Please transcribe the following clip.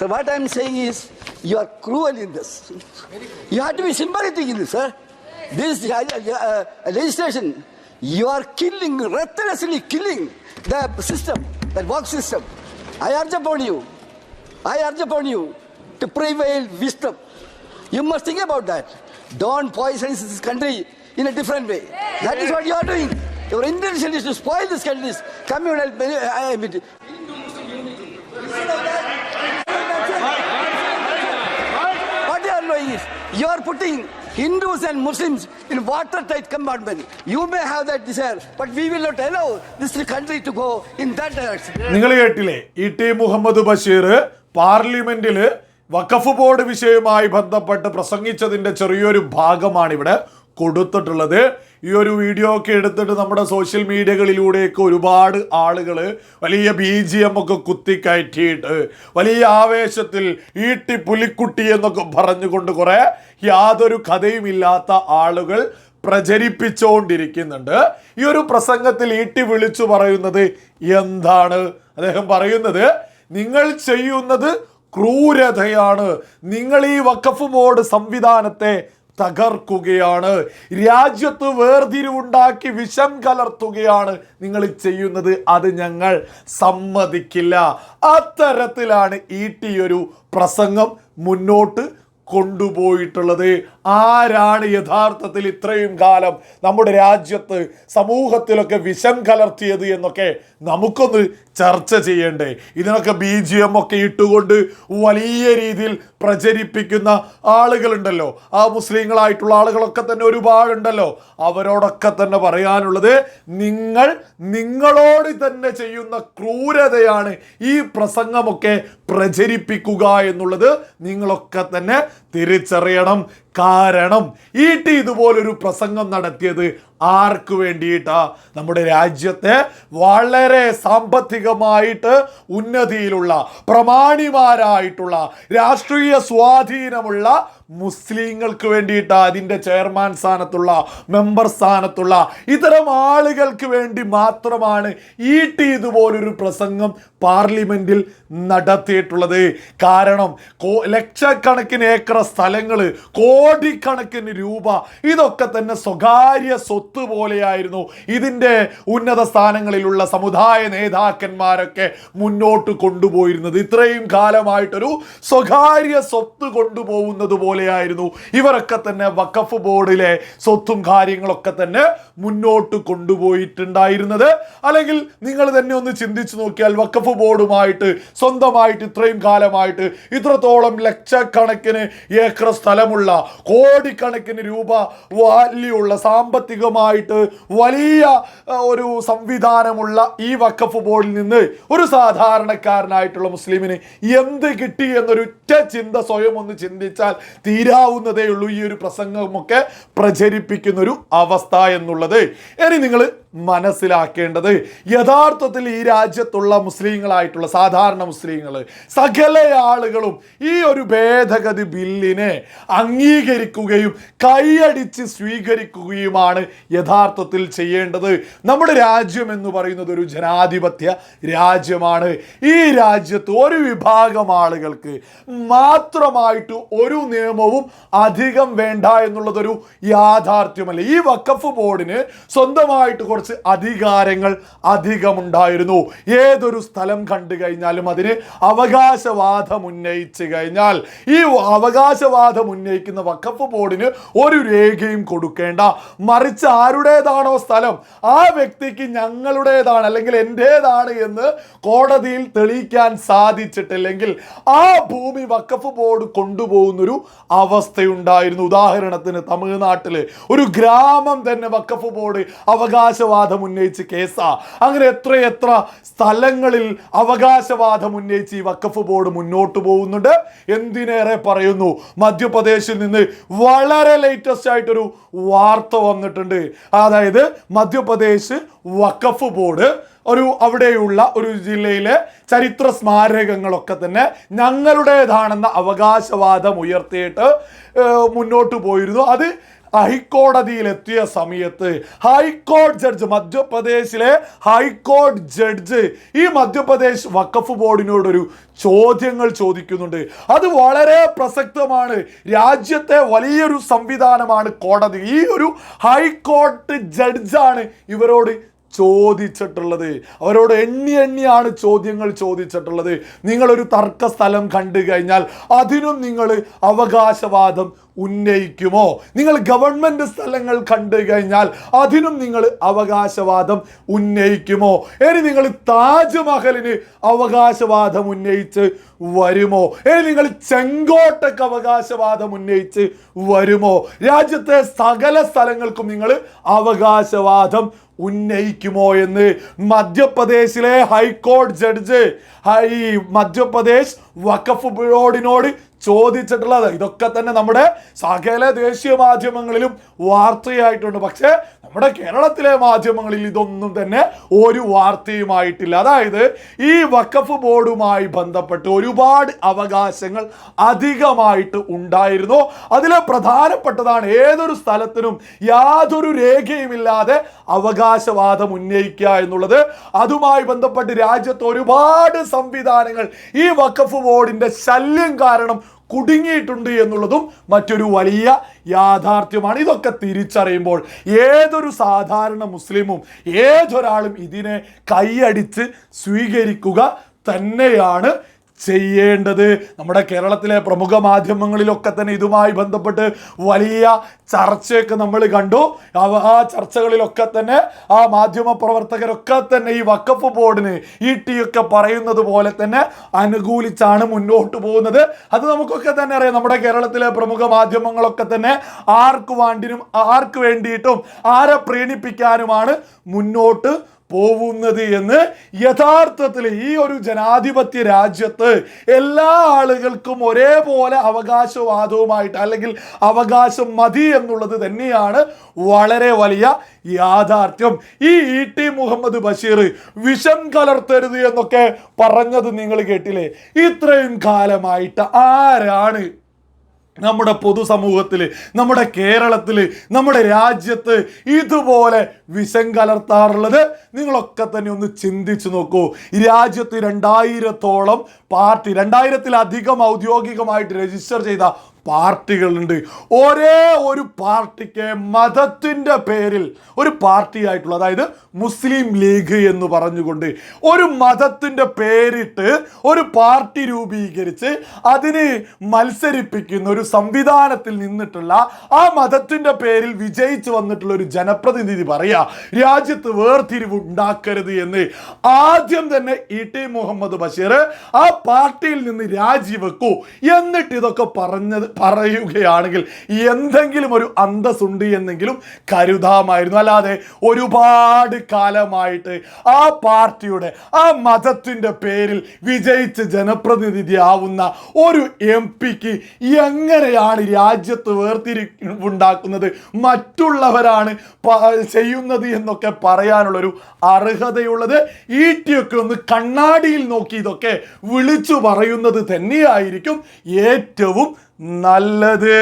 So what I'm saying is, you are cruel in this. You have to be sympathetic in this, sir. This uh, uh, legislation, you are killing, ruthlessly killing the system, the work system. I urge upon you, I urge upon you to prevail wisdom. You must think about that. Don't poison this country in a different way. That is what you are doing. Your intention is to spoil this country's communal. I mean, is you are putting Hindus and Muslims in watertight compartment. You may have that desire, but we will not allow this country to go in that direction. നിങ്ങൾ കേട്ടില്ലേ E T Muhammad Basheer പാർലമെന്റിൽ വഖഫ് board വിഷയവുമായി ബന്ധപ്പെട്ട് പ്രസംഗിച്ചതിന്റെ ചെറിയൊരു ഭാഗമാണ് ഇവിടെ കൊടുത്തിട്ടുള്ളത്. ഈ ഒരു വീഡിയോ ഒക്കെ എടുത്തിട്ട് നമ്മുടെ സോഷ്യൽ മീഡിയകളിലൂടെയൊക്കെ ഒരുപാട് ആളുകൾ വലിയ ബി ജി എം ഒക്കെ കുത്തിക്കയറ്റിയിട്ട് വലിയ ആവേശത്തിൽ ഈട്ടി പുലിക്കുട്ടി എന്നൊക്കെ പറഞ്ഞുകൊണ്ട് കുറെ യാതൊരു കഥയുമില്ലാത്ത ആളുകൾ പ്രചരിപ്പിച്ചുകൊണ്ടിരിക്കുന്നുണ്ട് ഈ ഒരു പ്രസംഗത്തിൽ ഈട്ടി വിളിച്ചു പറയുന്നത് എന്താണ്? അദ്ദേഹം പറയുന്നത് നിങ്ങൾ ചെയ്യുന്നത് ക്രൂരതയാണ്. നിങ്ങൾ ഈ വഖഫ് ബോർഡ് സംവിധാനത്തെ തകർക്കുകയാണ്. രാജ്യത്ത് വേർതിരിവുണ്ടാക്കി വിഷം കലർത്തുകയാണ് നിങ്ങൾ ചെയ്യുന്നത്. അത് ഞങ്ങൾ സമ്മതിക്കില്ല. അത്തരത്തിലാണ് ഈ ടി ഒരു പ്രസംഗം മുന്നോട്ട് കൊണ്ടുപോയിട്ടുള്ളത്. ആരാണ് യഥാർത്ഥത്തിൽ ഇത്രയും കാലം നമ്മുടെ രാജ്യത്ത് സമൂഹത്തിലൊക്കെ വിഷം കലർത്തിയത് എന്നൊക്കെ നമുക്കൊന്ന് ചർച്ച ചെയ്യണ്ടേ? ഇതിനൊക്കെ ബി ജി എം ഒക്കെ ഇട്ടുകൊണ്ട് വലിയ രീതിയിൽ പ്രചരിപ്പിക്കുന്ന ആളുകളുണ്ടല്ലോ. ആ മുസ്ലിങ്ങളായിട്ടുള്ള ആളുകളൊക്കെ തന്നെ ഒരുപാടുണ്ടല്ലോ. അവരോടൊക്കെ തന്നെ പറയാനുള്ളത് നിങ്ങൾ നിങ്ങളോട് തന്നെ ചെയ്യുന്ന ക്രൂരതയാണ് ഈ പ്രസംഗമൊക്കെ പ്രചരിപ്പിക്കുക എന്നുള്ളത്. നിങ്ങളൊക്കെ തന്നെ തിരിച്ചറിയണം കാരണം ഈ ടി ഇതുപോലൊരു പ്രസംഗം നടത്തിയത് ആർക്ക് വേണ്ടിയിട്ടാ നമ്മുടെ രാജ്യത്തെ വളരെ സാമ്പത്തികമായിട്ട് ഉന്നതിയിലുള്ള പ്രമാണിമാരായിട്ടുള്ള രാഷ്ട്രീയ സ്വാധീനമുള്ള മുസ്ലിങ്ങൾക്ക് വേണ്ടിയിട്ട് അതിന്റെ ചെയർമാൻ സ്ഥാനത്തുള്ള മെമ്പർ സ്ഥാനത്തുള്ള ഇത്തരം ആളുകൾക്ക് വേണ്ടി മാത്രമാണ് ഈ ടി ഇതുപോലൊരു പ്രസംഗം പാർലമെന്റിൽ നടത്തിയിട്ടുള്ളത്. കാരണം ലക്ഷക്കണക്കിന് ഏക്കർ സ്ഥലങ്ങൾ കോടിക്കണക്കിന് രൂപ ഇതൊക്കെ തന്നെ സ്വകാര്യ സ്വത്ത് പോലെയായിരുന്നു ഇതിന്റെ ഉന്നത സ്ഥാനങ്ങളിലുള്ള സമുദായ നേതാക്കന്മാരൊക്കെ മുന്നോട്ട് കൊണ്ടുപോയിരുന്നത്. ഇത്രയും കാലമായിട്ടൊരു സ്വകാര്യ സ്വത്ത് കൊണ്ടുപോകുന്നത് പോലെയായിരുന്നു. ഇവരൊക്കെ തന്നെ വഖഫ് ബോർഡിലെ സ്വത്തും കാര്യങ്ങളൊക്കെ തന്നെ മുന്നോട്ട് കൊണ്ടുപോയിട്ടുണ്ടായിരുന്നത്. അല്ലെങ്കിൽ നിങ്ങൾ തന്നെ ഒന്ന് ചിന്തിച്ചു നോക്കിയാൽ വഖഫ് ബോർഡുമായിട്ട് സ്വന്തമായിട്ട് ഇത്രയും കാലമായിട്ട് ഇത്രത്തോളം ലക്ഷക്കണക്കിന് ഏക്കർ സ്ഥലമുള്ള കോടിക്കണക്കിന് രൂപ വാല്യുള്ള സാമ്പത്തികമായിട്ട് വലിയ ഒരു സംവിധാനമുള്ള ഈ വഖഫ് ബോർഡിൽ നിന്ന് ഒരു സാധാരണക്കാരനായിട്ടുള്ള മുസ്ലിമിന് എന്ത് കിട്ടി എന്നൊരു ഒറ്റ ചിന്ത സ്വയം ഒന്ന് ചിന്തിച്ചാൽ തീരാവുന്നതേ ഉള്ളൂ ഈ ഒരു പ്രസംഗമൊക്കെ പ്രചരിപ്പിക്കുന്നൊരു അവസ്ഥ എന്നുള്ളത്. ഇനി നിങ്ങൾ മനസ്സിലാക്കേണ്ടത് യഥാർത്ഥത്തിൽ ഈ രാജ്യത്തുള്ള മുസ്ലിങ്ങളായിട്ടുള്ള സാധാരണ മുസ്ലിങ്ങൾ സകല ആളുകളും ഈ ഒരു ഭേദഗതി ബില്ലിനെ അംഗീകരിക്കുകയും കൈയടിച്ച് സ്വീകരിക്കുകയുമാണ് യഥാർത്ഥത്തിൽ ചെയ്യേണ്ടത്. നമ്മുടെ രാജ്യം എന്ന് പറയുന്നത് ഒരു ജനാധിപത്യ രാജ്യമാണ്. ഈ രാജ്യത്ത് ഒരു വിഭാഗം ആളുകൾക്ക് മാത്രമായിട്ട് ഒരു നിയമവും അധികം വേണ്ട എന്നുള്ളതൊരു യാഥാർത്ഥ്യമല്ല. ഈ വക്കഫ് ബോർഡിന് സ്വന്തമായിട്ട് കുറച്ച് അധികാരങ്ങൾ അധികമുണ്ടായിരുന്നു. ഏതൊരു സ്ഥലം കണ്ടു കഴിഞ്ഞാലും അതിന് അവകാശവാദം ഉന്നയിച്ചു കഴിഞ്ഞാൽ ഈ അവകാശവാദം ഉന്നയിക്കുന്ന വഖഫ് ബോർഡിന് ഒരു രേഖയും കൊടുക്കേണ്ട. മറിച്ച് ആരുടേതാണോ സ്ഥലം? ആ വ്യക്തിക്ക് ഞങ്ങളുടേതാണ് അല്ലെങ്കിൽ എന്റേതാണ് എന്ന് കോടതിയിൽ തെളിയിക്കാൻ സാധിച്ചിട്ടില്ലെങ്കിൽ ആ ഭൂമി വഖഫ് ബോർഡ് കൊണ്ടുപോകുന്നൊരു അവസ്ഥയുണ്ടായിരുന്നു. ഉദാഹരണത്തിന് തമിഴ്നാട്ടിൽ ഒരു ഗ്രാമം തന്നെ വഖഫ് ബോർഡ് അവകാശവാദം ഉന്നയിച്ച് കേസാ. അങ്ങനെ എത്രയെത്ര എത്ര സ്ഥലങ്ങളിൽ അവകാശവാദം ഉന്നയിച്ച് ഈ വഖഫ് ബോർഡ് മുന്നോട്ട് പോകുന്നുണ്ട്. എന്തിനേറെ പറയുന്നു? മധ്യപ്രദേശിൽ നിന്ന് വളരെ ലേറ്റസ്റ്റ് ആയിട്ടൊരു വാർത്ത വന്നിട്ടുണ്ട്. അതായത് മധ്യപ്രദേശ് വഖഫ് ബോർഡ് ഒരു അവിടെയുള്ള ഒരു ജില്ലയിലെ ചരിത്ര സ്മാരകങ്ങളൊക്കെ തന്നെ ഞങ്ങളുടേതാണെന്ന അവകാശവാദം ഉയർത്തിയിട്ട് മുന്നോട്ട് പോയിരുന്നു. അത് ഹൈക്കോടതിയിലെത്തിയ സമയത്ത് ഹൈക്കോടതി ജഡ്ജ് മധ്യപ്രദേശിലെ ഹൈക്കോടതി ജഡ്ജ് ഈ മധ്യപ്രദേശ് വഖഫ് ബോർഡിനോടൊരു ചോദ്യങ്ങൾ ചോദിക്കുന്നുണ്ട്. അത് വളരെ പ്രസക്തമാണ്. രാജ്യത്തെ വലിയൊരു സംവിധാനമാണ് കോടതി. ഈ ഒരു ഹൈക്കോടതി ജഡ്ജാണ് ഇവരോട് ചോദിച്ചിട്ടുള്ളത്. അവരോട് എണ്ണി എണ്ണിയാണ് ചോദ്യങ്ങൾ ചോദിച്ചിട്ടുള്ളത്. നിങ്ങളൊരു തർക്ക സ്ഥലം കണ്ടു കഴിഞ്ഞാൽ അതിനും നിങ്ങൾ അവകാശവാദം ഉന്നയിക്കുമോ? നിങ്ങൾ ഗവൺമെന്റ് സ്ഥലങ്ങൾ കണ്ടു കഴിഞ്ഞാൽ അതിനും നിങ്ങൾ അവകാശവാദം ഉന്നയിക്കുമോ? ഇനി നിങ്ങൾ താജ്മഹലിന് അവകാശവാദം ഉന്നയിച്ച് വരുമോ? ഇനി നിങ്ങൾ ചെങ്കോട്ടക്ക് അവകാശവാദം ഉന്നയിച്ച് വരുമോ? രാജ്യത്തെ സകല സ്ഥലങ്ങൾക്കും നിങ്ങൾ അവകാശവാദം ഉന്നയിക്കുമോ എന്ന് മധ്യപ്രദേശിലെ ഹൈക്കോടതി ജഡ്ജ് ഹൈ മധ്യപ്രദേശ് വഖഫ് ബോർഡിനോട് ചോദിച്ചിട്ടുള്ളത്. ഇതൊക്കെ തന്നെ നമ്മുടെ സകല ദേശീയ മാധ്യമങ്ങളിലും വാർത്തയായിട്ടുണ്ട്. പക്ഷേ നമ്മുടെ കേരളത്തിലെ മാധ്യമങ്ങളിൽ ഇതൊന്നും തന്നെ ഒരു വാർത്തയുമായിട്ടില്ല. അതായത് ഈ വഖഫ് ബോർഡുമായി ബന്ധപ്പെട്ട് ഒരുപാട് അവകാശങ്ങൾ അധികമായിട്ട് ഉണ്ടായിരുന്നു. അതിലെ പ്രധാനപ്പെട്ടതാണ് ഏതൊരു സ്ഥലത്തിനും യാതൊരു രേഖയുമില്ലാതെ അവകാശവാദം ഉന്നയിക്കുക എന്നുള്ളത്. അതുമായി ബന്ധപ്പെട്ട് രാജ്യത്ത് ഒരുപാട് സംവിധാനങ്ങൾ ഈ വഖഫ് ബോർഡിന്റെ ശല്യം കാരണം കുടുങ്ങിയിട്ടുണ്ട് എന്നുള്ളതും മറ്റൊരു വലിയ യാഥാർത്ഥ്യമാണ്. ഇതൊക്കെ തിരിച്ചറിയുമ്പോൾ ഏതൊരു സാധാരണ മുസ്ലിമും ഏതൊരാളും ഇതിനെ കൈയടിച്ച് സ്വീകരിക്കുക തന്നെയാണ് ചെയ്യേണ്ടത്. നമ്മുടെ കേരളത്തിലെ പ്രമുഖ മാധ്യമങ്ങളിലൊക്കെ തന്നെ ഇതുമായി ബന്ധപ്പെട്ട് വലിയ ചർച്ചയൊക്കെ നമ്മൾ കണ്ടു. ആ ചർച്ചകളിലൊക്കെ തന്നെ ആ മാധ്യമ പ്രവർത്തകരൊക്കെ തന്നെ ഈ വക്കഫ് ബോർഡിന് ഈ ടി ഒക്കെ പറയുന്നത് പോലെ തന്നെ അനുകൂലിച്ചാണ് മുന്നോട്ട് പോകുന്നത്. അത് നമുക്കൊക്കെ തന്നെ അറിയാം. നമ്മുടെ കേരളത്തിലെ പ്രമുഖ മാധ്യമങ്ങളൊക്കെ തന്നെ ആർക്ക് വേണ്ടിനും ആർക്ക് വേണ്ടിയിട്ടും ആരെ പ്രീണിപ്പിക്കാനുമാണ് മുന്നോട്ട് പോകുന്നത് എന്ന് യഥാർത്ഥത്തിൽ ഈ ഒരു ജനാധിപത്യ രാജ്യത്ത് എല്ലാ ആളുകൾക്കും ഒരേപോലെ അവകാശവാദവുമായിട്ട് അല്ലെങ്കിൽ അവകാശം മതി എന്നുള്ളത് തന്നെയാണ് വളരെ വലിയ യാഥാർത്ഥ്യം. ഈ ഇ ടി മുഹമ്മദ് ബഷീർ വിഷം കലർത്തരുത് എന്നൊക്കെ പറഞ്ഞത് നിങ്ങൾ കേട്ടില്ലേ? ഇത്രയും കാലമായിട്ട് ആരാണ്? നമ്മുടെ പൊതുസമൂഹത്തിൽ നമ്മുടെ കേരളത്തിൽ നമ്മുടെ രാജ്യത്ത് ഇതുപോലെ വിഷം കലർത്താറുള്ളത് നിങ്ങളൊക്കെ തന്നെ ഒന്ന് ചിന്തിച്ചു നോക്കൂ. രാജ്യത്ത് രണ്ടായിരത്തോളം പാർട്ടി രണ്ടായിരത്തിലധികം ഔദ്യോഗികമായിട്ട് രജിസ്റ്റർ ചെയ്ത പാർട്ടികളുണ്ട്. ഒരേ ഒരു പാർട്ടിക്ക് മതത്തിന്റെ പേരിൽ ഒരു പാർട്ടി ആയിട്ടുള്ള അതായത് മുസ്ലിം ലീഗ് എന്ന് പറഞ്ഞുകൊണ്ട് ഒരു മതത്തിന്റെ പേരിട്ട് ഒരു പാർട്ടി രൂപീകരിച്ച് അതിന് മത്സരിപ്പിക്കുന്ന ഒരു സംവിധാനത്തിൽ നിന്നിട്ടുള്ള ആ മതത്തിന്റെ പേരിൽ വിജയിച്ചു വന്നിട്ടുള്ള ഒരു ജനപ്രതിനിധി പറയുക രാജ്യത്ത് വേർതിരിവ് ഉണ്ടാക്കരുത് എന്ന്. ആദ്യം തന്നെ ഇ ടി മുഹമ്മദ് ബഷീർ ആ പാർട്ടിയിൽ നിന്ന് രാജിവെക്കൂ. എന്നിട്ട് ഇതൊക്കെ പറഞ്ഞത് പറയുകയാണെങ്കിൽ എന്തെങ്കിലും ഒരു അന്തസ്സുണ്ട് എന്നെങ്കിലും കരുതാമായിരുന്നു. അല്ലാതെ ഒരുപാട് കാലമായിട്ട് ആ പാർട്ടിയുടെ ആ മതത്തിന്റെ പേരിൽ വിജയിച്ച് ജനപ്രതിനിധിയാവുന്ന ഒരു എം പിക്ക് എങ്ങനെയാണ് രാജ്യത്ത് വേർതിരിവുണ്ടാക്കുന്നത്? മറ്റുള്ളവരാണ് ചെയ്യുന്നത് എന്നൊക്കെ പറയാനുള്ളൊരു അർഹതയുള്ളത് ഈ ടിയൊക്കെ ഒന്ന് കണ്ണാടിയിൽ നോക്കി ഇതൊക്കെ വിളിച്ചു പറയുന്നത് തന്നെയായിരിക്കും ഏറ്റവും നല്ലത്.